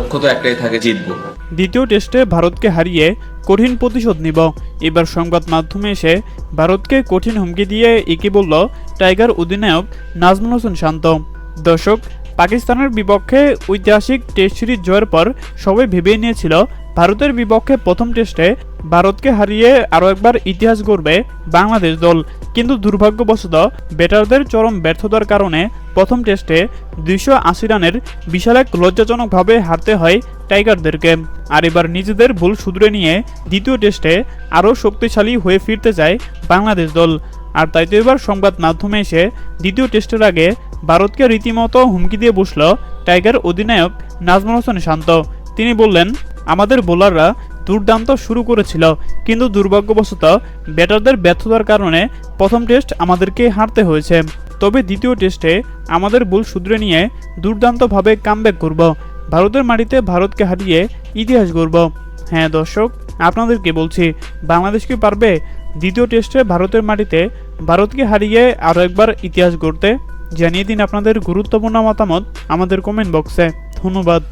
লক্ষ্য তো একটাই থাকে, জিতবো। দ্বিতীয় টেস্টে ভারতকে হারিয়ে কঠিন প্রতিশোধ নিব। এবার সংবাদ মাধ্যমে এসে ভারতকে কঠিন হুমকি দিয়ে একে বলল টাইগার অধিনায়ক নাজমুল হোসেন শান্ত। দর্শক, পাকিস্তানের বিপক্ষে ঐতিহাসিক টেস্ট সিরিজ জয়ের পর সবাই ভেবে নিয়েছিল ভারতের বিপক্ষে প্রথম টেস্টে ভারতকে হারিয়ে আরও একবার ইতিহাস গড়বে বাংলাদেশ দল। কিন্তু দুর্ভাগ্যবশত ব্যাটারদের চরম ব্যর্থতার কারণে প্রথম টেস্টে দুইশো আশি রানের বিশাল এক লজ্জাজনকভাবে হারতে হয় টাইগারদেরকে। আর এবার নিজেদের ভুল শুধরে নিয়ে দ্বিতীয় টেস্টে আরও শক্তিশালী হয়ে ফিরতে চায় বাংলাদেশ দল। আর তাই তো এবার সংবাদ মাধ্যমে এসে দ্বিতীয় টেস্টের আগে ভারতকে রীতিমতো হুমকি দিয়ে বসল টাইগার অধিনায়ক নাজমুল হোসেন শান্ত। তিনি বললেন, আমাদের বোলাররা দুর্দান্ত শুরু করেছিল, কিন্তু দুর্ভাগ্যবশত ব্যাটারদের ব্যর্থতার কারণে প্রথম টেস্ট আমাদেরকে হারতে হয়েছে। তবে দ্বিতীয় টেস্টে আমাদের ভুল শুধরে নিয়ে দুর্দান্তভাবে কামব্যাক করব। ভারতের মাটিতে ভারতকে হারিয়ে ইতিহাস গড়ব। হ্যাঁ দর্শক, আপনাদেরকে বলছি, বাংলাদেশ কি পারবে দ্বিতীয় টেস্টে ভারতের মাটিতে ভারতকে হারিয়ে আরও একবার ইতিহাস গড়তে? জানিয়ে দিন আপনাদের গুরুত্বপূর্ণ মতামত আমাদের কমেন্ট বক্সে ধন্যবাদ।